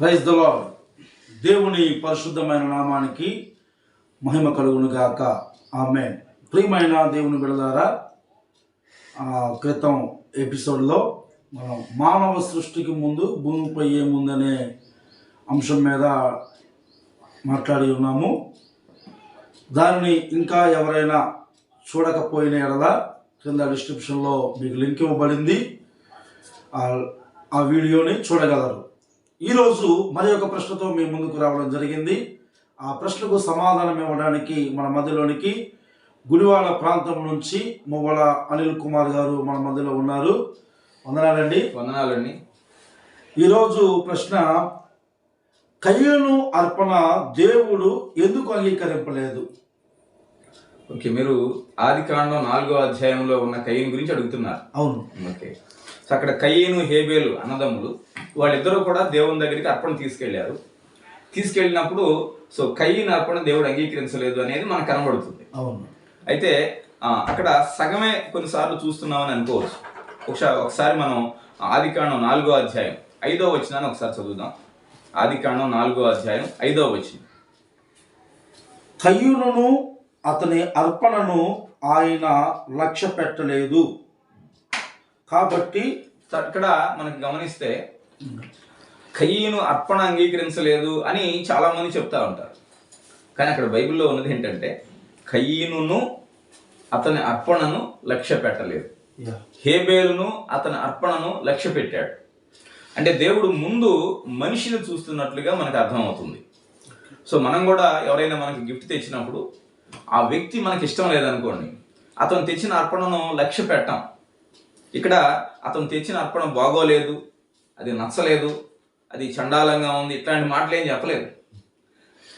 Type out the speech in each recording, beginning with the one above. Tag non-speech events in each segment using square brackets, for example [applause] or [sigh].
Praise దలో దేవుని పరిశుద్ధమైన నామానికి మహిమ కలుగును గాక. ఆమె ప్రియమైన దేవుని బిడదారా ఆ, క్రితం ఎపిసోడ్లో మనం మానవ సృష్టికి ముందు భూమిపై ఏముందనే అంశం మీద మాట్లాడి ఉన్నాము. దానిని ఇంకా ఎవరైనా చూడకపోయిన ఎడల కింద డిస్క్రిప్షన్లో మీకు లింక్ ఇవ్వబడింది. ఆ వీడియోని చూడగలరు. ఈరోజు మరి ఒక ప్రశ్నతో మీ ముందుకు రావడం జరిగింది. ఆ ప్రశ్నకు సమాధానం ఇవ్వడానికి మన మధ్యలోనికి గుడివాడ ప్రాంతం నుంచి మువ్వల అనిల్ కుమార్ గారు మన మధ్యలో ఉన్నారు. వందనాలండి. వందనాలండి. ఈరోజు ప్రశ్న కయ్యను అర్పణ దేవుడు ఎందుకు అంగీకరింపలేదు? ఓకే మీరు ఆది కాండం నాలుగో అధ్యాయంలో ఉన్న కయ్యను గురించి అడుగుతున్నారు. అవును. ఓకే. సో అక్కడ కయ్యను హేబేలు అన్నదమ్ములు వాళ్ళిద్దరూ కూడా దేవుని దగ్గరికి అర్పణ తీసుకెళ్ళారు. తీసుకెళ్ళినప్పుడు సో కయ్యను అర్పణ దేవుడు అంగీకరించలేదు అనేది మనకు కనబడుతుంది. అవును. అయితే అక్కడ సగమే కొన్నిసార్లు చూస్తున్నామని అనుకోవచ్చు. ఒకసారి ఒకసారి మనం ఆది కాండం నాలుగో అధ్యాయం ఐదో వచనాన్ని ఒకసారి చదువుదాం. ఆది కాండం నాలుగో అధ్యాయం ఐదో వచనం. కయ్యూనును అతని అర్పణను ఆయన లక్ష్య పెట్టలేదు కాబట్టి అక్కడ మనకి గమనిస్తే కయ్యను అర్పణ అంగీకరించలేదు అని చాలా మంది చెప్తా ఉంటారు. కానీ అక్కడ బైబిల్లో ఉన్నది ఏంటంటే కయ్యనును అతని అర్పణను లక్ష్య పెట్టలేదు. హేబేలును అతని అర్పణను లక్ష్య పెట్టాడు. అంటే దేవుడు ముందు మనిషిని చూస్తున్నట్లుగా మనకు అర్థమవుతుంది. సో మనం కూడా ఎవరైనా మనకి గిఫ్ట్ తెచ్చినప్పుడు ఆ వ్యక్తి మనకి ఇష్టం లేదనుకోండి అతను తెచ్చిన అర్పణను లక్ష్య పెట్టాం. ఇక్కడ అతను తెచ్చిన అర్పణ బాగోలేదు అది నచ్చలేదు అది చండాలంగా ఉంది ఇట్లాంటి మాటలు ఏం చెప్పలేదు.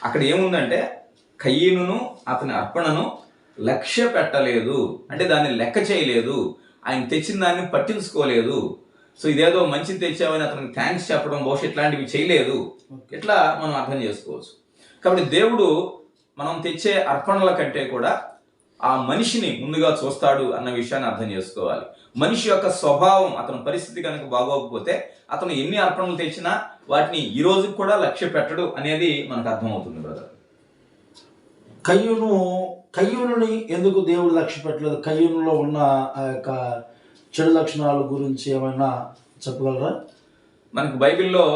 అక్కడ ఏముందంటే కయ్యనును అతని అర్పణను లక్ష్య పెట్టలేదు అంటే దాన్ని లెక్క చేయలేదు ఆయన తెచ్చిన దాన్ని పట్టించుకోలేదు. సో ఇదేదో మంచిది తెచ్చామని అతనికి థ్యాంక్స్ చెప్పడం బహుశా ఇట్లాంటివి చేయలేదు. ఇట్లా మనం అర్థం చేసుకోవచ్చు. కాబట్టి దేవుడు మనం తెచ్చే అర్పణల కంటే కూడా ఆ మనిషిని ముందుగా చూస్తాడు అన్న విషయాన్ని అర్థం చేసుకోవాలి. మనిషి యొక్క స్వభావం అతని పరిస్థితి కనుక బాగోకపోతే అతను ఎన్ని అర్పణలు తెచ్చినా వాటిని ఈ రోజు కూడా లక్ష్య పెట్టడు అనేది మనకు అర్థమవుతుంది బ్రదర్ కయ్యూను కయ్యూనుని ఎందుకు దేవుడు లక్ష్య పెట్టలేదు? కయ్యూనులో ఉన్న ఆ యొక్క చెడు లక్షణాల గురించి ఏమైనా చెప్పగలరా? మనకు బైబిల్లో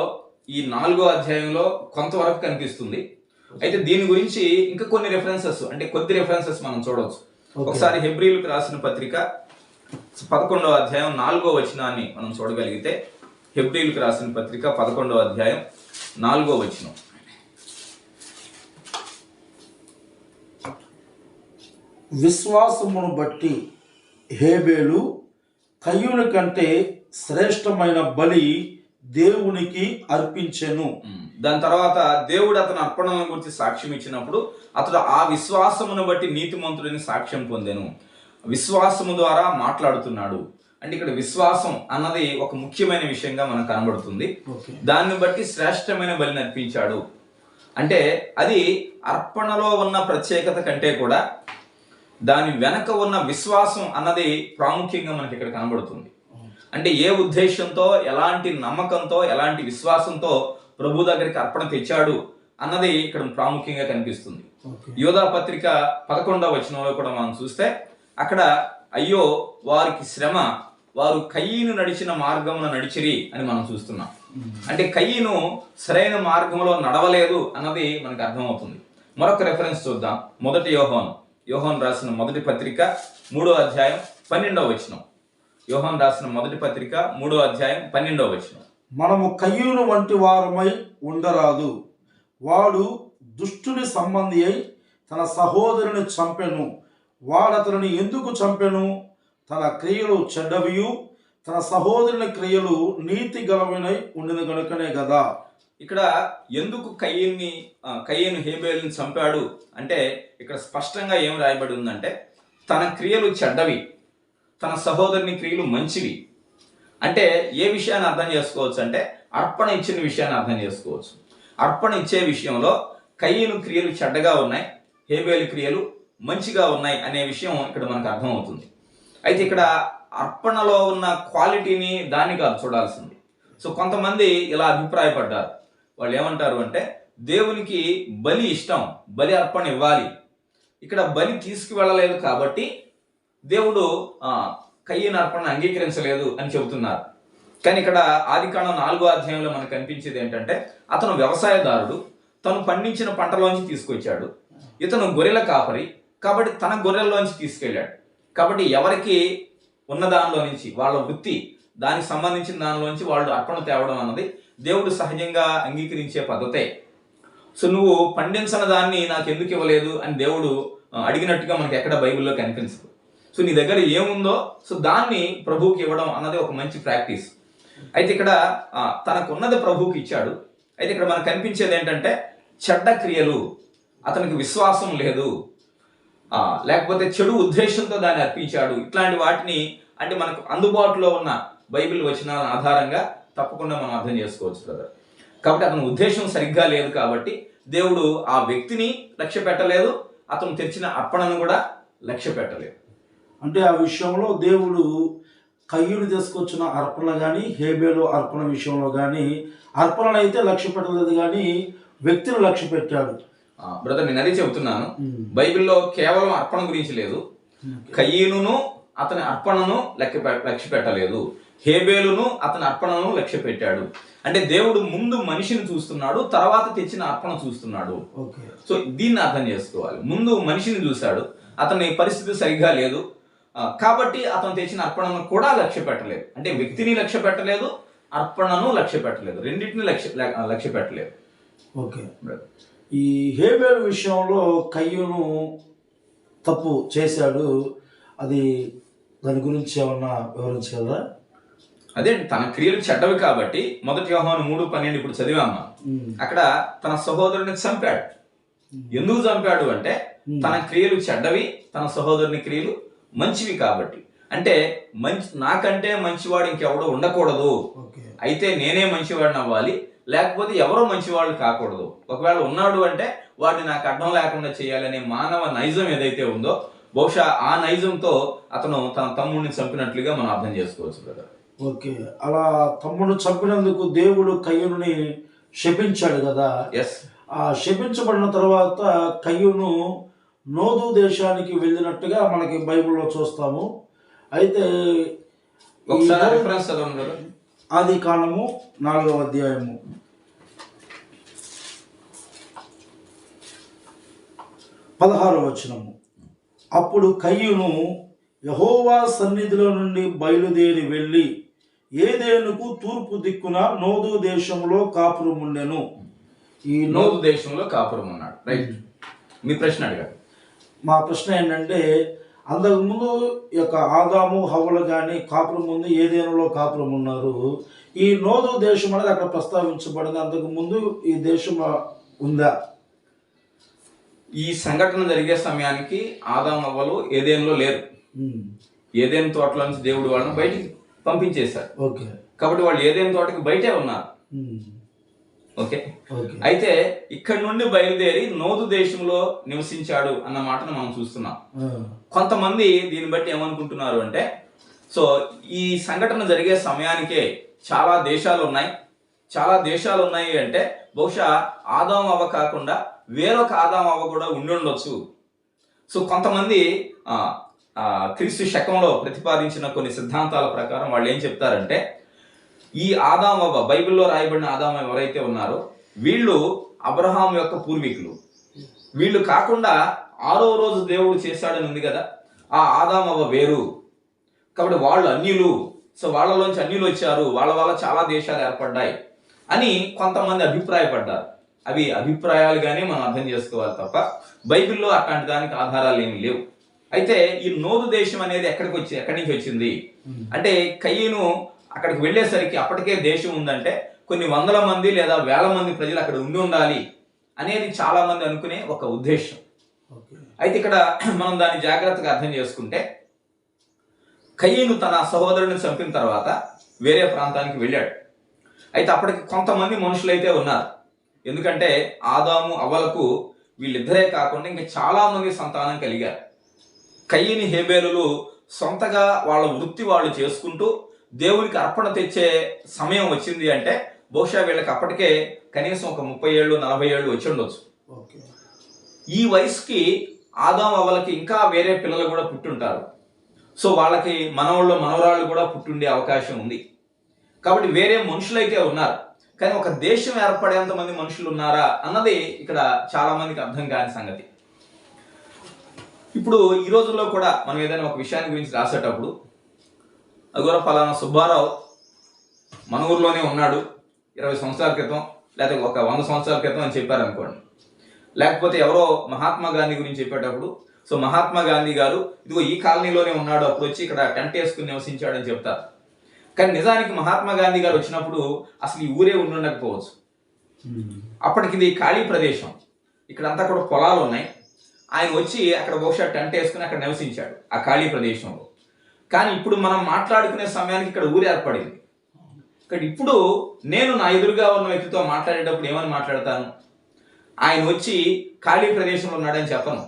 ఈ నాలుగో అధ్యాయంలో కొంతవరకు కనిపిస్తుంది. అయితే దీని గురించి ఇంకా కొన్ని రెఫరెన్సెస్ అంటే కొద్ది రెఫరెన్సెస్ మనం చూడవచ్చు. ఒకసారి హెబ్రిలకు రాసిన పత్రిక పదకొండవ అధ్యాయం నాలుగో వచనాన్ని మనం చూడగలిగితే హెబ్రిలకు రాసిన పత్రిక పదకొండవ అధ్యాయం నాలుగో వచనం విశ్వాసమును బట్టి హేబేలు కయ్యూని కంటే శ్రేష్టమైన బలి దేవునికి అర్పించెను. దాని తర్వాత దేవుడు అతని అర్పణలను గురించి సాక్ష్యం ఇచ్చినప్పుడు అతడు ఆ విశ్వాసమును బట్టి నీతిమంతుడిని సాక్ష్యం పొందెను. విశ్వాసము ద్వారా మాట్లాడుతున్నాడు. అంటే ఇక్కడ విశ్వాసం అన్నది ఒక ముఖ్యమైన విషయంగా మనకు కనబడుతుంది. దాన్ని బట్టి శ్రేష్టమైన బలిని అర్పించాడు అంటే అది అర్పణలో ఉన్న ప్రత్యేకత కంటే కూడా దాని వెనక ఉన్న విశ్వాసం అన్నది ప్రాముఖ్యంగా మనకి ఇక్కడ కనబడుతుంది. అంటే ఏ ఉద్దేశంతో ఎలాంటి నమ్మకంతో ఎలాంటి విశ్వాసంతో ప్రభు దగ్గరికి అర్పణ తెచ్చాడు అన్నది ఇక్కడ ప్రాముఖ్యంగా కనిపిస్తుంది. యోధా పత్రిక పదకొండవ వచనంలో కూడా మనం చూస్తే అక్కడ అయ్యో వారికి శ్రమ వారు కయ్యను నడిచిన మార్గమున నడిచిరి అని మనం చూస్తున్నాం. అంటే కయ్యను సరైన మార్గంలో నడవలేదు అన్నది మనకు అర్థమవుతుంది. మరొక రెఫరెన్స్ చూద్దాం. మొదటి యోహోన్. యోహోన్ రాసిన మొదటి పత్రిక మూడో అధ్యాయం పన్నెండవ వచనం. యోహోన్ రాసిన మొదటి పత్రిక మూడో అధ్యాయం పన్నెండవ వచనం. మనము కయ్యూను వంటి వారమై ఉండరాదు. వాడు దుష్టుని సంబంధి అయి తన సహోదరుని చంపెను. వాడతనిని ఎందుకు చంపెను? తన క్రియలు చెడ్డవియు తన సహోదరుని క్రియలు నీతి గలవినై ఉండిన గనుకనే కదా ఇక్కడ ఎందుకు కయ్యన్ని కయ్యను హేబేల్ని చంపాడు? అంటే ఇక్కడ స్పష్టంగా ఏం రాయబడి ఉందంటే తన క్రియలు చెడ్డవి తన సహోదరుని క్రియలు మంచివి. అంటే ఏ విషయాన్ని అర్థం చేసుకోవచ్చు అంటే అర్పణ ఇచ్చిన విషయాన్ని అర్థం చేసుకోవచ్చు. అర్పణ ఇచ్చే విషయంలో కయ్యలు క్రియలు చెడ్డగా ఉన్నాయి హేబేలు క్రియలు మంచిగా ఉన్నాయి అనే విషయం ఇక్కడ మనకు అర్థమవుతుంది. అయితే ఇక్కడ అర్పణలో ఉన్న క్వాలిటీని దాన్ని కాదు చూడాల్సింది. సో కొంతమంది ఇలా అభిప్రాయపడ్డారు. వాళ్ళు ఏమంటారు అంటే దేవునికి బలి ఇష్టం బలి అర్పణ ఇవ్వాలి. ఇక్కడ బలి తీసుకువెళ్ళలేదు కాబట్టి దేవుడు కయ్యను అర్పణను అంగీకరించలేదు అని చెబుతున్నారు. కానీ ఇక్కడ ఆదికాండం నాలుగో అధ్యాయంలో మనకు కనిపించేది ఏంటంటే అతను వ్యవసాయదారుడు తను పండించిన పంటలోంచి తీసుకొచ్చాడు. ఇతను గొర్రెల కాపరి కాబట్టి తన గొర్రెల్లోంచి తీసుకెళ్ళాడు. కాబట్టి ఎవరికి ఉన్న దానిలో నుంచి వాళ్ళ వృత్తి దానికి సంబంధించిన దానిలోంచి వాళ్ళు అర్పణ తేవడం అన్నది దేవుడు సహజంగా అంగీకరించే పద్ధతే. సో నువ్వు పండించిన దాన్ని నాకు ఎందుకు ఇవ్వలేదు అని దేవుడు అడిగినట్టుగా మనకి ఎక్కడ బైబిల్లో కనిపించదు. సో నీ దగ్గర ఏముందో సో దాన్ని ప్రభువుకి ఇవ్వడం అన్నది ఒక మంచి ప్రాక్టీస్. అయితే ఇక్కడ తనకున్నది ప్రభువుకి ఇచ్చాడు. అయితే ఇక్కడ మనకు కనిపించేది ఏంటంటే చెడ్డ క్రియలు అతనికి విశ్వాసం లేదు. లేకపోతే చెడు ఉద్దేశంతో దాన్ని అర్పించాడు. ఇట్లాంటి వాటిని అంటే మనకు అందుబాటులో ఉన్న బైబిల్ వచనాల ఆధారంగా తప్పకుండా మనం అర్థం చేసుకోవచ్చు బ్రదర్. కాబట్టి అతని ఉద్దేశం సరిగ్గా లేదు కాబట్టి దేవుడు ఆ వ్యక్తిని లక్ష్య పెట్టలేదు అతను తెచ్చిన అర్పణను కూడా లక్ష్య పెట్టలేదు అంటే ఆ విషయంలో దేవుడు కయ్యూని తీసుకొచ్చిన అర్పణ కానీ హేబేలు అర్పణ విషయంలో కానీ అర్పణను అయితే లక్ష్య పెట్టలేదు కానీ వ్యక్తిని లక్ష్య పెట్టాడు బ్రదర్ నేను అదే చెబుతున్నాను. బైబిల్లో కేవలం అర్పణ గురించి లేదు. కయ్యనును అతని అర్పణను లెక్క లక్ష్య పెట్టలేదు. హేబేలును అతని అర్పణను లక్ష్య పెట్టాడు. అంటే దేవుడు ముందు మనిషిని చూస్తున్నాడు తర్వాత తెచ్చిన అర్పణ చూస్తున్నాడు. సో దీన్ని అర్థం చేసుకోవాలి. ముందు మనిషిని చూశాడు. అతని పరిస్థితి సరిగ్గా లేదు. కాబట్టి అతను తెచ్చిన అర్పణను కూడా లక్ష్య పెట్టలేదు. అంటే వ్యక్తిని లక్ష్య పెట్టలేదు అర్పణను లక్ష్య పెట్టలేదు. రెండింటిని లక్ష్య లక్ష్య పెట్టలేదు. ఓకే. ఈ హేబేలు విషయంలో కయ్యూను తప్పు చేశాడు. అది దాని గురించి ఏమన్నా వివరించగలరా అదే తన క్రియలు చెడ్డవి కాబట్టి మొదటి వ్యవహారం మూడు పన్నెండు ఇప్పుడు చదివామా. అక్కడ తన సహోదరుని చంపాడు. ఎందుకు చంపాడు అంటే తన క్రియలు చెడ్డవి తన సహోదరుని క్రియలు మంచివి కాబట్టి. అంటే మంచి నాకంటే మంచివాడు ఇంకెవడో ఉండకూడదు. అయితే నేనే మంచివాడిని అవ్వాలి. లేకపోతే ఎవరో మంచివాళ్ళు కాకూడదు. ఒకవేళ ఉన్నాడు అంటే వాడిని నాకు అడ్డం లేకుండా చేయాలనే మానవ నైజం ఏదైతే ఉందో బహుశా ఆ నైజంతో అతను తన తమ్ముడిని చంపినట్లుగా మనం అర్థం చేసుకోవచ్చు బ్రదర్. ఓకే. అలా తమ్ముడు చంపినందుకు దేవుడు కయ్యూని శపించాడు కదా. ఎస్ ఆ శపించబడిన తర్వాత కయ్యూను నోదు దేశానికి వెళ్ళినట్టుగా మనకి బైబిల్లో చూస్తాము. అయితే ఆది కాండము నాలుగవ అధ్యాయము. పదహారవ వచనము. అప్పుడు కయ్యూను యహోవా సన్నిధిలో నుండి బయలుదేరి వెళ్ళి ఏదేనుకు తూర్పు దిక్కున నోదు దేశంలో కాపురముండెను. ఈ నోదు దేశంలో కాపురం ఉన్నాడు రైట్. మీ ప్రశ్న అడిగారు మా ప్రశ్న ఏంటంటే అంతకుముందు ఈ యొక్క ఆదాము హవ్వలు కానీ కాపురం ముందు ఏదేనులో కాపురం ఉన్నారు? ఈ నోదు దేశం అనేది అక్కడ ప్రస్తావించబడింది. అంతకు ముందు ఈ దేశం ఉందా? ఈ సంఘటన జరిగే సమయానికి ఆదాం అవ్వలు ఏదేన్లో లేరు. ఏదేన్ తోటలో నుంచి దేవుడు వాళ్ళని బయటికి పంపించేశారు. ఓకే. కాబట్టి వాళ్ళు ఏదేన్ తోటకి బయటే ఉన్నారు. ఓకే? అయితే ఇక్కడ నుండి బయలుదేరి నోదు దేశంలో నివసించాడు అన్న మాటను మనం చూస్తున్నాం. కొంతమంది దీన్ని బట్టి ఏమనుకుంటున్నారు అంటే సో ఈ సంఘటన జరిగే సమయానికే చాలా దేశాలు ఉన్నాయి. చాలా దేశాలు ఉన్నాయి అంటే బహుశా ఆదాం అవ్వ కాకుండా వేరొక ఆదాం అవ్వ కూడా ఉండి ఉండొచ్చు. సో కొంతమంది ఆ, ఆ, క్రీస్తు శకంలో ప్రతిపాదించిన కొన్ని సిద్ధాంతాల ప్రకారం వాళ్ళు ఏం చెప్తారంటే ఈ ఆదాం అవ్వ బైబిల్లో రాయబడిన ఆదాం అవ్వ ఎవరైతే ఉన్నారో వీళ్ళు అబ్రహాం యొక్క పూర్వీకులు. వీళ్ళు కాకుండా ఆరో రోజు దేవుడు చేశాడని ఉంది కదా ఆ ఆదాం అవ్వ వేరు. కాబట్టి వాళ్ళు అన్యులు. సో వాళ్ళలోంచి అన్యులు వచ్చారు వాళ్ళ వల్ల చాలా దేశాలు ఏర్పడ్డాయి అని కొంతమంది అభిప్రాయపడ్డారు. అవి అభిప్రాయాలుగానే మనం అర్థం చేసుకోవాలి తప్ప బైబిల్లో అట్లాంటి దానికి ఆధారాలు ఏమి లేవు. అయితే ఈ నోరు దేశం అనేది ఎక్కడికి వచ్చి ఎక్కడి నుంచి వచ్చింది? అంటే కయ్యను అక్కడికి వెళ్ళేసరికి అప్పటికే దేశం ఉందంటే కొన్ని వందల మంది లేదా వేల మంది ప్రజలు అక్కడ ఉండి ఉండాలి అనేది చాలా మంది అనుకునే ఒక ఉద్దేశం. అయితే ఇక్కడ [clears throat] మనం దాన్ని జాగ్రత్తగా అర్థం చేసుకుంటే కయ్యను తన సహోదరుని చంపిన తర్వాత వేరే ప్రాంతానికి వెళ్ళాడు. అయితే అప్పటికి కొంతమంది మనుషులైతే ఉన్నారు. ఎందుకంటే ఆదాము అవ్వలకు వీళ్ళిద్దరే కాకుండా ఇంకా చాలా మంది సంతానం కలిగారు. కయ్యని హేబేలులు సొంతగా వాళ్ళ వృత్తి వాళ్ళు చేసుకుంటూ దేవునికి అర్పణ తెచ్చే సమయం వచ్చింది అంటే బహుశా వీళ్ళకి అప్పటికే కనీసం ఒక ముప్పై ఏళ్ళు నలభై ఏళ్ళు వచ్చి ఉండొచ్చు. ఓకే. ఈ వయసుకి ఆదాం అవ్వలకి ఇంకా వేరే పిల్లలు కూడా పుట్టుంటారు. సో వాళ్ళకి మనవాళ్ళు మనవరాళ్ళు కూడా పుట్టుండే అవకాశం ఉంది. కాబట్టి వేరే మనుషులైతే ఉన్నారు. కానీ ఒక దేశం ఏర్పడేంత మంది మనుషులు ఉన్నారా అన్నది ఇక్కడ చాలా మందికి అర్థం కాని సంగతి. ఇప్పుడు ఈ రోజుల్లో కూడా మనం ఏదైనా ఒక విషయాన్ని గురించి రాసేటప్పుడు అదిగో ఫలానా సుబ్బారావు మన ఊర్లోనే ఉన్నాడు. ఇరవై సంవత్సరాల క్రితం లేకపోతే ఒక వంద సంవత్సరాల క్రితం అని చెప్పారు అనుకోండి లేకపోతే ఎవరో మహాత్మా గాంధీ గురించి చెప్పేటప్పుడు సో మహాత్మా గాంధీ గారు ఇదిగో ఈ కాలనీలోనే ఉన్నాడు అప్పుడు వచ్చి ఇక్కడ టెంట్ వేసుకుని నివసించాడని చెప్తారు. కానీ నిజానికి మహాత్మా గాంధీ గారు వచ్చినప్పుడు అసలు ఈ ఊరే ఉండుండకపోవచ్చు అప్పటికి ఇది ఖాళీ ప్రదేశం ఇక్కడంతా కూడా పొలాలు ఉన్నాయి. ఆయన వచ్చి అక్కడ బహుశా టెంట్ వేసుకుని అక్కడ నివసించాడు ఆ ఖాళీ ప్రదేశంలో. కానీ ఇప్పుడు మనం మాట్లాడుకునే సమయానికి ఇక్కడ ఊరు ఏర్పడింది. ఇక్కడ ఇప్పుడు నేను నా ఎదురుగా ఉన్న వ్యక్తితో మాట్లాడేటప్పుడు ఏమని మాట్లాడతాను? ఆయన వచ్చి ఖాళీ ప్రదేశంలో ఉన్నాడని చెప్పను.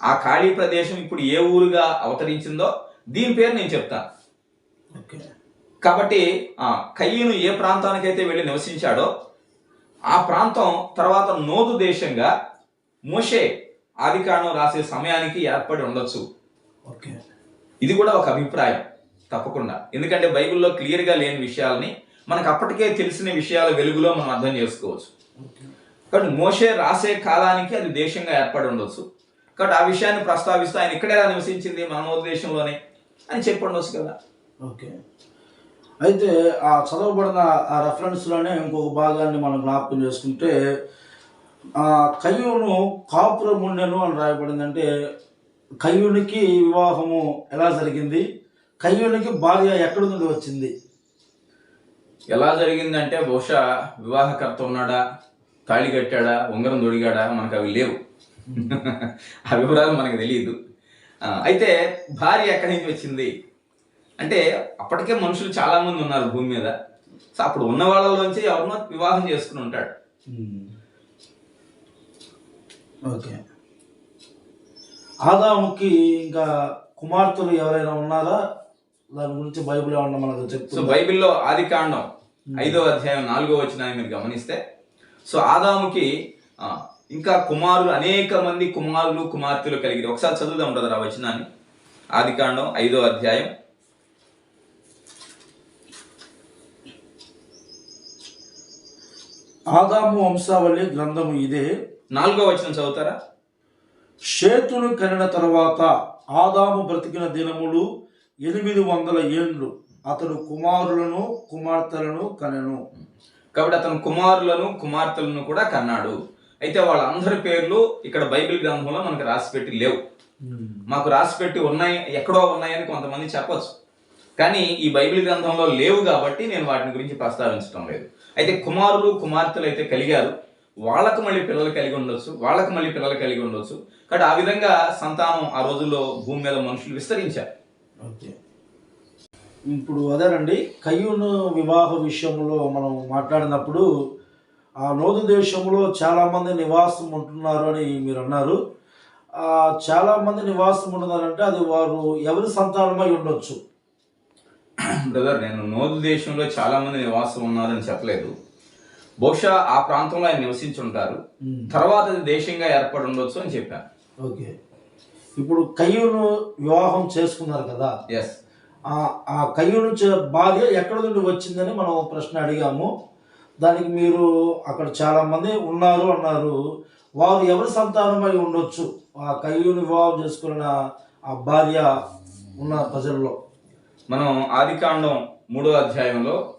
ఆ ఖాళీ ప్రదేశం ఇప్పుడు ఏ ఊరుగా అవతరించిందో దీని పేరు నేను చెప్తాను. ఓకే. కాబట్టి ఆ, కయ్యను ఏ ప్రాంతానికైతే వెళ్ళి నివసించాడో ఆ ప్రాంతం తర్వాత నోదు దేశంగా మోషే ఆదికాండం రాసే సమయానికి ఏర్పడి ఉండొచ్చు. ఓకే. ఇది కూడా ఒక అభిప్రాయం తప్పకుండా. ఎందుకంటే బైబిల్లో క్లియర్గా లేని విషయాలని మనకు అప్పటికే తెలిసిన విషయాల వెలుగులో మనం అర్థం చేసుకోవచ్చు. కాబట్టి మోషే రాసే కాలానికి అది దేశంగా ఏర్పడి ఉండొచ్చు. కాబట్టి ఆ విషయాన్ని ప్రస్తావిస్తూ ఆయన ఇక్కడే నివసించింది మన దేశంలోనే అని చెప్పి ఉండొచ్చు కదా. ఓకే. అయితే ఆ చదవబడిన ఆ రెఫరెన్స్లోనే ఇంకొక భాగాన్ని మనం జ్ఞాపకం చేసుకుంటే ఆ కయ్యూను కాపురం ఉండెను అని రాయబడిందంటే కయ్యూనికి వివాహము ఎలా జరిగింది? కయ్యూనికి భార్య ఎక్కడి నుండి వచ్చింది? ఎలా జరిగిందంటే బహుశా వివాహకర్త ఉన్నాడా? తాళి కట్టాడా? ఉంగరం దొడిగాడా? మనకు అవి లేవు. ఆ వివరాలు మనకు తెలియదు. అయితే భార్య ఎక్కడి నుంచి వచ్చింది? అంటే అప్పటికే మనుషులు చాలా మంది ఉన్నారు భూమి మీద. సో అప్పుడు ఉన్న వాళ్ళలోంచి ఎవరినో వివాహం చేసుకుని ఉంటాడు. ఓకే. ఆదాముకి ఇంకా కుమార్తెలు ఎవరైనా ఉన్నారా? దాని గురించి బైబిల్ ఏమన్నా మనకు సో చెప్తుంది? బైబిల్లో ఆది కాండం ఐదో అధ్యాయం నాలుగో వచనాన్ని మీరు గమనిస్తే సో ఆదాముకి ఇంకా కుమారులు అనేక మంది కుమారులు కుమార్తెలు కలిగి ఒకసారి చదువుదాం బ్రదర్ ఆ వచనాన్ని. ఆది కాండం ఐదో అధ్యాయం. ఆదాము వంశావళి గ్రంథము ఇదే. నాలుగో వచనం చదువుతారా? షేతును కనిన తర్వాత ఆదాము బ్రతికిన దినములు ఎనిమిది వందల ఏండ్లు. అతడు కుమారులను కుమార్తెలను కనెను. కాబట్టి అతను కుమారులను కుమార్తెలను కూడా కన్నాడు. అయితే వాళ్ళందరి పేర్లు ఇక్కడ బైబిల్ గ్రంథంలో మనకు రాసిపెట్టి లేవు. మాకు రాసిపెట్టి ఉన్నాయి ఎక్కడో ఉన్నాయని కొంతమంది చెప్పొచ్చు. కానీ ఈ బైబిల్ గ్రంథంలో లేవు కాబట్టి నేను వాటిని గురించి ప్రస్తావించడం లేదు. అయితే కుమారులు కుమార్తెలు అయితే కలిగారు. వాళ్ళకు మళ్ళీ పిల్లలు కలిగి ఉండొచ్చు వాళ్ళకు మళ్ళీ పిల్లలు కలిగి ఉండొచ్చు. కాబట్టి ఆ విధంగా సంతానం ఆ రోజుల్లో భూమి మీద మనుషులు విస్తరించారు. ఓకే. ఇప్పుడు అదేనండి కయ్యూను వివాహ విషయంలో మనం మాట్లాడినప్పుడు ఆ నోదు దేశంలో చాలామంది నివాసం ఉంటున్నారు అని మీరు అన్నారు. చాలామంది నివాసం ఉంటున్నారంటే అది వారు ఎవరి సంతానమై ఉండొచ్చు? [clears throat] బ్రదర్ నేను నోదు దేశంలో చాలా మంది నివాసం ఉన్నారని చెప్పలేదు. బహుశా ఆ ప్రాంతంలో ఆయన నివసించి ఉంటారు తర్వాత అది దేశంగా ఏర్పడి ఉండొచ్చు అని చెప్పాను ఓకే. ఇప్పుడు కయ్యూను వివాహం చేసుకున్నారు కదా? ఎస్ ఆ ఆ కయ్యూను చే- భార్య ఎక్కడి నుండి వచ్చిందని మనం ప్రశ్న అడిగాము. దానికి మీరు అక్కడ చాలా మంది ఉన్నారు అన్నారు. వారు ఎవరి సంతానమై ఉండొచ్చు? ఆ కయ్యూను వివాహం చేసుకున్న ఆ భార్య ఉన్న ప్రజల్లో. మనం ఆదికాండం మూడో అధ్యాయంలో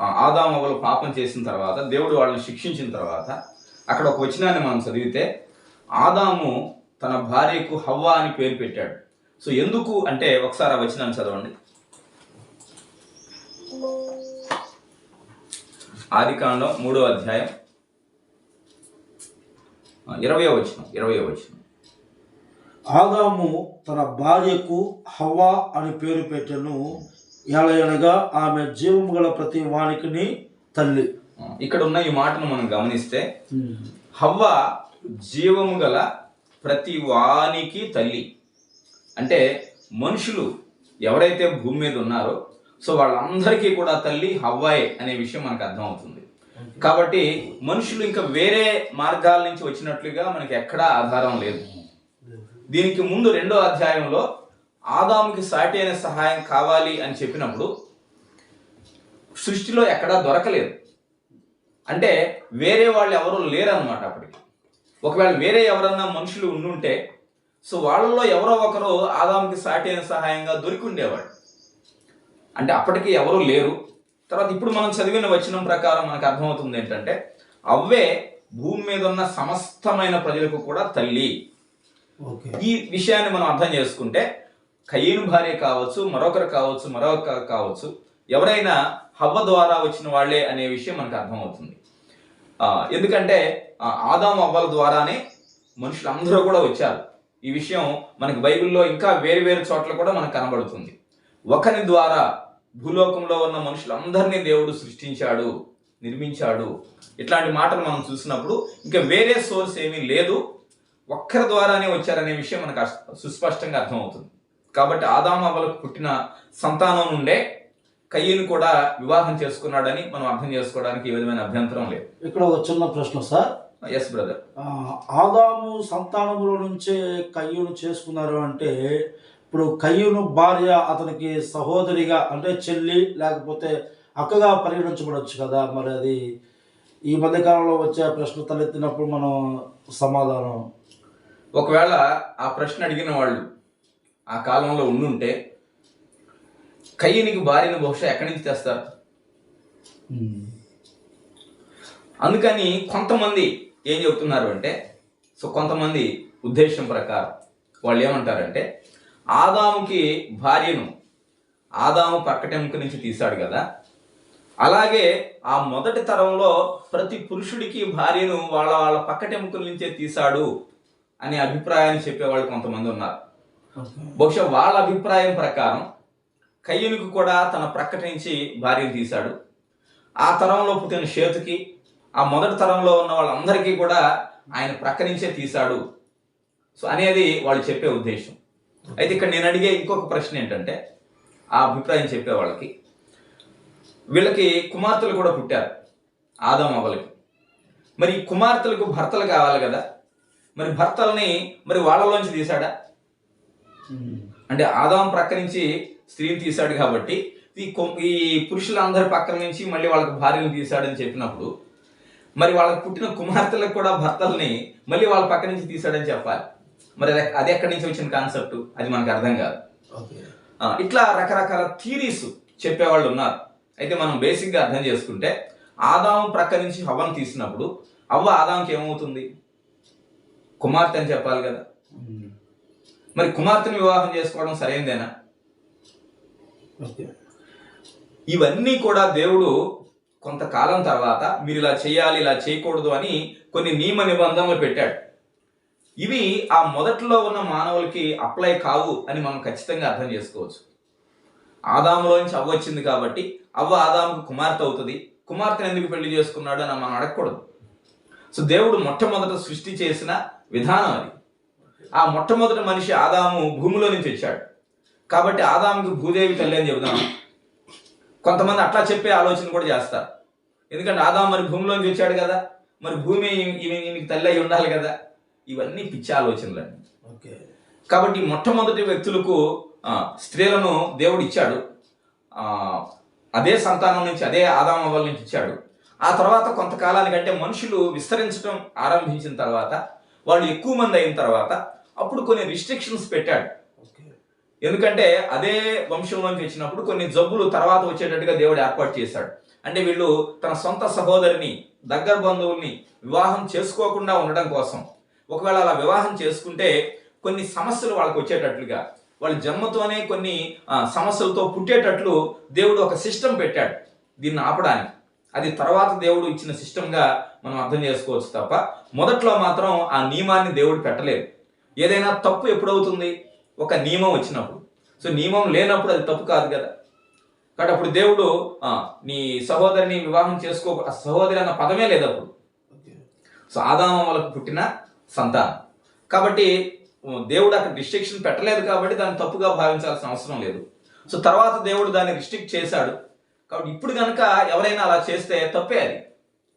ఆదాము వాళ్ళు పాపం చేసిన తర్వాత దేవుడు వాళ్ళని శిక్షించిన తర్వాత అక్కడ ఒక వచనాన్ని మనం చదివితే ఆదాము తన భార్యకు హవ్వ అని పేరు పెట్టాడు. సో ఎందుకు అంటే ఒకసారి ఆ వచనాన్ని చదవండి. ఆదికాండం మూడో అధ్యాయం. ఇరవై వచనం ఇరవై వచనం. ఆదాము తన భార్యకు హవ్వ అని పేరు పెట్టను. ఎలయనగా ఆమె జీవము గల ప్రతి వానికిని తల్లి. ఇక్కడ ఉన్న ఈ మాటను మనం గమనిస్తే హవ్వ జీవము గల ప్రతి వానికి తల్లి. అంటే మనుషులు ఎవరైతే భూమి మీద ఉన్నారో సో వాళ్ళందరికీ కూడా తల్లి హవ్వాయే అనే విషయం మనకు అర్థమవుతుంది. కాబట్టి మనుషులు ఇంకా వేరే మార్గాల నుంచి వచ్చినట్లుగా మనకి ఎక్కడా ఆధారం లేదు. దీనికి ముందు రెండో అధ్యాయంలో ఆదాముకి సాటి అయిన సహాయం కావాలి అని చెప్పినప్పుడు సృష్టిలో ఎక్కడా దొరకలేదు. అంటే వేరే వాళ్ళు ఎవరు లేరన్నమాట అప్పటికి. ఒకవేళ వేరే ఎవరన్నా మనుషులు ఉండుంటే సో వాళ్ళలో ఎవరో ఒకరు ఆదాముకి సాటి అయిన సహాయంగా దొరికి ఉండేవాడు అంటే అప్పటికి ఎవరు లేరు. తర్వాత ఇప్పుడు మనం చదివిన వచనం ప్రకారం మనకు అర్థమవుతుంది ఏంటంటే అవ్వే భూమి మీద ఉన్న సమస్తమైన ప్రజలకు కూడా తల్లి. ఈ విషయాన్ని మనం అర్థం చేసుకుంటే కయ్యను భార్య కావచ్చు మరొకరు కావచ్చు మరొకరు కావచ్చు ఎవరైనా హవ్వ ద్వారా వచ్చిన వాళ్ళే అనే విషయం మనకు అర్థమవుతుంది. ఎందుకంటే ఆ, ఆదాము అవ్వల ద్వారానే మనుషులందరూ కూడా వచ్చారు. ఈ విషయం మనకి బైబిల్లో ఇంకా వేరు వేరు చోట్ల కూడా మనకు కనబడుతుంది. ఒకరి ద్వారా భూలోకంలో ఉన్న మనుషులందరినీ దేవుడు సృష్టించాడు నిర్మించాడు. ఇట్లాంటి మాటలు మనం చూసినప్పుడు ఇంకా వేరే సోర్స్ ఏమీ లేదు. ఒక్కరి ద్వారానే వచ్చారనే విషయం మనకు సుస్పష్టంగా అర్థమవుతుంది. కాబట్టి ఆదాము అవ్వలకు పుట్టిన సంతానం నుండే కయ్యను కూడా వివాహం చేసుకున్నాడని మనం అర్థం చేసుకోవడానికి ఏ విధమైన అభ్యంతరం లేదు. ఇక్కడ చిన్న ప్రశ్న సార్. ఎస్ బ్రదర్ ఆదాము సంతానములో నుంచే కయ్యూను చేసుకున్నారు అంటే ఇప్పుడు కయ్యూను భార్య అతనికి సహోదరిగా అంటే చెల్లి లేకపోతే అక్కగా పరిగణించబడవచ్చు కదా మరి అది ఈ మధ్యకాలంలో వచ్చే ప్రశ్న తలెత్తినప్పుడు మనం సమాధానం. ఒకవేళ ఆ ప్రశ్న అడిగిన వాళ్ళు ఆ కాలంలో ఉండుంటే కయ్యనికి భార్యను బహుశా ఎక్కడి నుంచి తెస్తారు? అందుకని కొంతమంది ఏం చెబుతున్నారు అంటే సో కొంతమంది ఉద్దేశం ప్రకారం వాళ్ళు ఏమంటారంటే ఆదాముకి భార్యను ఆదాము పక్కటెముక నుంచి తీశాడు కదా అలాగే ఆ మొదటి తరంలో ప్రతి పురుషుడికి భార్యను వాళ్ళ వాళ్ళ పక్కటెముకల నుంచే తీశాడు అనే అభిప్రాయాన్ని చెప్పేవాళ్ళు కొంతమంది ఉన్నారు. బహుశా వాళ్ళ అభిప్రాయం ప్రకారం కయ్యనుకు కూడా తన ప్రక్కట నుంచి భార్యను తీశాడు. ఆ తరంలో పుట్టిన షేతుకి ఆ మొదటి తరంలో ఉన్న వాళ్ళందరికీ కూడా ఆయన ప్రక్క నుంచే తీశాడు. సో అనేది వాళ్ళు చెప్పే ఉద్దేశం. అయితే ఇక్కడ నేను అడిగే ఇంకొక ప్రశ్న ఏంటంటే ఆ అభిప్రాయం చెప్పే వాళ్ళకి వీళ్ళకి కుమార్తెలు కూడా పుట్టారు ఆదం అవ్వలకి. మరి కుమార్తెలకు భర్తలు కావాలి కదా? మరి భర్తల్ని మరి వాళ్ళలోంచి తీశాడా? అంటే ఆదాం ప్రక్క నుంచి స్త్రీని తీశాడు కాబట్టి ఈ కొ- ఈ పురుషులందరి పక్కన నుంచి మళ్ళీ వాళ్ళకి భార్యను తీశాడని చెప్పినప్పుడు మరి వాళ్ళకి పుట్టిన కుమార్తెలకు కూడా భర్తల్ని మళ్ళీ వాళ్ళ పక్క నుంచి తీశాడని చెప్పాలి. మరి అది ఎక్కడి నుంచి వచ్చిన కాన్సెప్ట్? అది మనకు అర్థం కాదు. ఇట్లా రకరకాల థీరీస్ చెప్పేవాళ్ళు ఉన్నారు. అయితే మనం బేసిక్గా అర్థం చేసుకుంటే ఆదాము ప్రక్క నుంచి హవ్వను తీసినప్పుడు అవ్వ ఆదాంకి ఏమవుతుంది? కుమార్తె అని చెప్పాలి కదా. మరి కుమార్తెను వివాహం చేసుకోవడం సరైందేనా ఓకే. ఇవన్నీ కూడా దేవుడు కొంతకాలం తర్వాత మీరు ఇలా చేయాలి ఇలా చేయకూడదు అని కొన్ని నియమ నిబంధనలు పెట్టాడు. ఇవి ఆ మొదట్లో ఉన్న మానవులకి అప్లై కావు అని మనం ఖచ్చితంగా అర్థం చేసుకోవచ్చు. ఆదాములోంచి అవ్వ వచ్చింది కాబట్టి అవ్వ ఆదాముకు కుమార్తె అవుతుంది. కుమార్తెను ఎందుకు పెళ్ళి చేసుకున్నాడు అని మనం అడగకూడదు. సో దేవుడు మొట్టమొదట సృష్టి చేసిన విధానం అది. ఆ మొట్టమొదటి మనిషి ఆదాము భూమిలో నుంచి వచ్చాడు. కాబట్టి ఆదాముకి భూదేవి తల్లి అని చెబుదాం. కొంతమంది అట్లా చెప్పే ఆలోచన కూడా చేస్తారు. ఎందుకంటే ఆదాం మరి భూమిలోంచి వచ్చాడు కదా. మరి భూమి ఈమె ఈమెకి తల్లి అయి ఉండాలి కదా. ఇవన్నీ పిచ్చి ఆలోచనలండి ఓకే. కాబట్టి మొట్టమొదటి వ్యక్తులకు స్త్రీలను దేవుడు ఇచ్చాడు. అదే సంతానం నుంచి అదే ఆదాం అవ్వల నుంచి ఇచ్చాడు. ఆ తర్వాత కొంతకాలానికంటే మనుషులు విస్తరించడం ఆరంభించిన తర్వాత వాళ్ళు ఎక్కువ మంది అయిన తర్వాత అప్పుడు కొన్ని రిస్ట్రిక్షన్స్ పెట్టాడు. ఎందుకంటే అదే వంశంలోంచి వచ్చినప్పుడు కొన్ని జబ్బులు తర్వాత వచ్చేటట్టుగా దేవుడు ఏర్పాటు చేశాడు. అంటే వీళ్ళు తన సొంత సహోదరిని దగ్గర బంధువుల్ని వివాహం చేసుకోకుండా ఉండడం కోసం. ఒకవేళ అలా వివాహం చేసుకుంటే కొన్ని సమస్యలు వాళ్ళకి వచ్చేటట్లుగా వాళ్ళ జన్మతోనే కొన్ని సమస్యలతో పుట్టేటట్లు దేవుడు ఒక సిస్టమ్ పెట్టాడు దీన్ని ఆపడానికి. అది తర్వాత దేవుడు ఇచ్చిన సిస్టమ్గా మనం అర్థం చేసుకోవచ్చు తప్ప మొదట్లో మాత్రం ఆ నియమాన్ని దేవుడు పెట్టలేదు. ఏదైనా తప్పు ఎప్పుడవుతుంది? ఒక నియమం వచ్చినప్పుడు. సో నియమం లేనప్పుడు అది తప్పు కాదు కదా. కాబట్టి అప్పుడు దేవుడు నీ సహోదరిని వివాహం చేసుకో ఆ సహోదరి అన్న పదమే లేదు అప్పుడు. సో ఆదాము వాళ్ళకు పుట్టిన సంతానం. కాబట్టి దేవుడు అక్కడ రిస్ట్రిక్షన్ పెట్టలేదు కాబట్టి దాన్ని తప్పుగా భావించాల్సిన అవసరం లేదు. సో తర్వాత దేవుడు దాన్ని రిస్ట్రిక్ట్ చేశాడు. కాబట్టి ఇప్పుడు కనుక ఎవరైనా అలా చేస్తే తప్పే అది.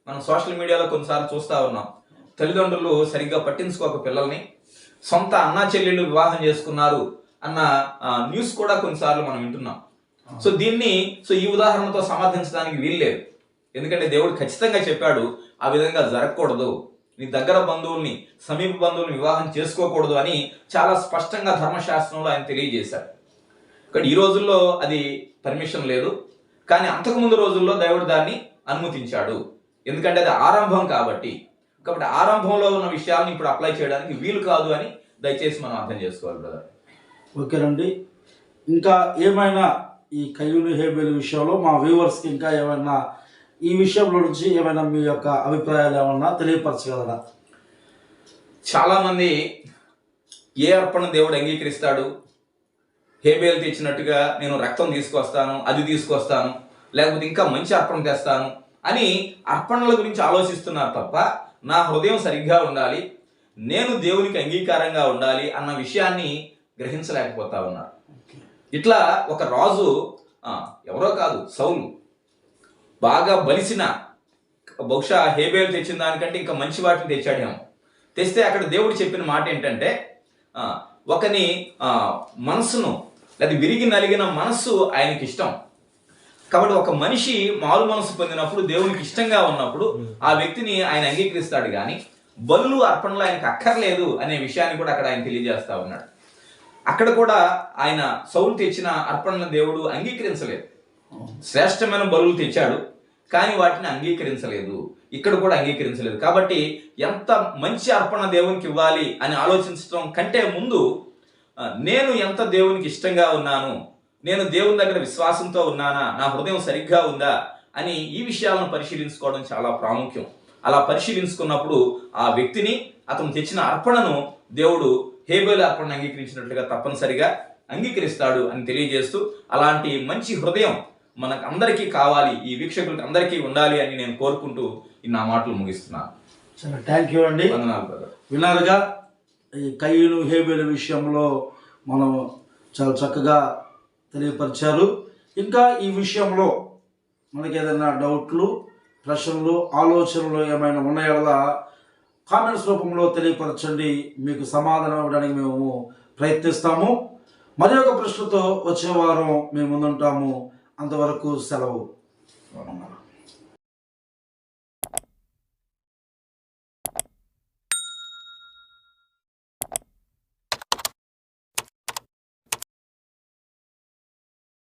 మనం సోషల్ మీడియాలో కొన్నిసార్లు చూస్తూ ఉన్నాం. తల్లిదండ్రులు సరిగ్గా పట్టించుకోక పిల్లల్ని. సొంత అన్నా చెల్లెళ్ళు వివాహం చేసుకున్నారు అన్న న్యూస్ కూడా కొన్నిసార్లు మనం వింటున్నాం. సో దీన్ని సో ఈ ఉదాహరణతో సమర్థించడానికి వీల్లేదు. ఎందుకంటే దేవుడు ఖచ్చితంగా చెప్పాడు ఆ విధంగా జరగకూడదు. నీ దగ్గర బంధువుల్ని సమీప బంధువుల్ని వివాహం చేసుకోకూడదు అని చాలా స్పష్టంగా ధర్మశాస్త్రంలో ఆయన తెలియజేశాడు కానీ ఈ రోజుల్లో అది పర్మిషన్ లేదు. కానీ అంతకుముందు రోజుల్లో దేవుడు దాన్ని అనుమతించాడు. ఎందుకంటే అది ఆరంభం కాబట్టి. కాబట్టి ఆరంభంలో ఉన్న విషయాలను ఇప్పుడు అప్లై చేయడానికి వీలు కాదు అని దయచేసి మనం అర్థం చేసుకోవాలి బ్రదర్ ఓకేనండి ఇంకా ఏమైనా ఈ కయ్యూని హేబేలు విషయంలో మా వ్యూవర్స్కి ఇంకా ఏమైనా ఈ విషయంలో నుంచి ఏమైనా మీ యొక్క అభిప్రాయాలు ఏమన్నా తెలియపరచగలరా? చాలా మంది ఏ అర్పణ దేవుడు అంగీకరిస్తాడు? హేబేలు తెచ్చినట్టుగా నేను రక్తం తీసుకొస్తాను అది తీసుకొస్తాను లేకపోతే ఇంకా మంచి అర్పణ తెస్తాను అని అర్పణల గురించి ఆలోచిస్తున్నారు తప్ప నా హృదయం సరిగ్గా ఉండాలి నేను దేవునికి అంగీకారంగా ఉండాలి అన్న విషయాన్ని గ్రహించలేకపోతా ఉన్నారు ఇట్లా ఒక రాజు ఎవరో కాదు సౌలు బాగా బలిసిన బహుశా హేబేలు తెచ్చిన దానికంటే ఇంకా మంచి వాటిని తెచ్చాడేమో. తెస్తే అక్కడ దేవుడు చెప్పిన మాట ఏంటంటే ఒకని మనస్సును లేదా విరిగి నలిగిన మనస్సు ఆయనకి ఇష్టం కాబట్టి ఒక మనిషి మారు మనసు పొందినప్పుడు దేవునికి ఇష్టంగా ఉన్నప్పుడు ఆ వ్యక్తిని ఆయన అంగీకరిస్తాడు కానీ బలులు అర్పణలు ఆయనకు అక్కర్లేదు అనే విషయాన్ని కూడా అక్కడ ఆయన తెలియజేస్తా ఉన్నాడు. అక్కడ కూడా ఆయన సౌలు తెచ్చిన అర్పణలను దేవుడు అంగీకరించలేదు. శ్రేష్టమైన బలులు తెచ్చాడు కానీ వాటిని అంగీకరించలేదు. ఇక్కడ కూడా అంగీకరించలేదు. కాబట్టి ఎంత మంచి అర్పణ దేవునికి ఇవ్వాలి అని ఆలోచించడం కంటే ముందు నేను ఎంత దేవునికి ఇష్టంగా ఉన్నాను నేను దేవుని దగ్గర విశ్వాసంతో ఉన్నానా? నా హృదయం సరిగ్గా ఉందా? అని ఈ విషయాలను పరిశీలించుకోవడం చాలా ప్రాముఖ్యం. అలా పరిశీలించుకున్నప్పుడు ఆ వ్యక్తిని అతను తెచ్చిన అర్పణను దేవుడు హేబేలు అర్పణను అంగీకరించినట్లుగా తప్పనిసరిగా అంగీకరిస్తాడు అని తెలియజేస్తూ అలాంటి మంచి హృదయం మనకు అందరికీ కావాలి ఈ వీక్షకులకు అందరికీ ఉండాలి అని నేను కోరుకుంటూ నా మాటలు ముగిస్తున్నాను చాలా థ్యాంక్ యూ అండి. వినారుగా ఈ కయ్యూను హేబేలు విషయంలో మనం చాలా చక్కగా తెలియపరిచారు. ఇంకా ఈ విషయంలో మనకి ఏదైనా డౌట్లు ప్రశ్నలు ఆలోచనలు ఏమైనా ఉన్నాయా కామెంట్స్ రూపంలో తెలియపరచండి. మీకు సమాధానం ఇవ్వడానికి మేము ప్రయత్నిస్తాము. మరి ఒక ప్రశ్నతో వచ్చే వారం మేము ముందుంటాము. అంతవరకు సెలవు.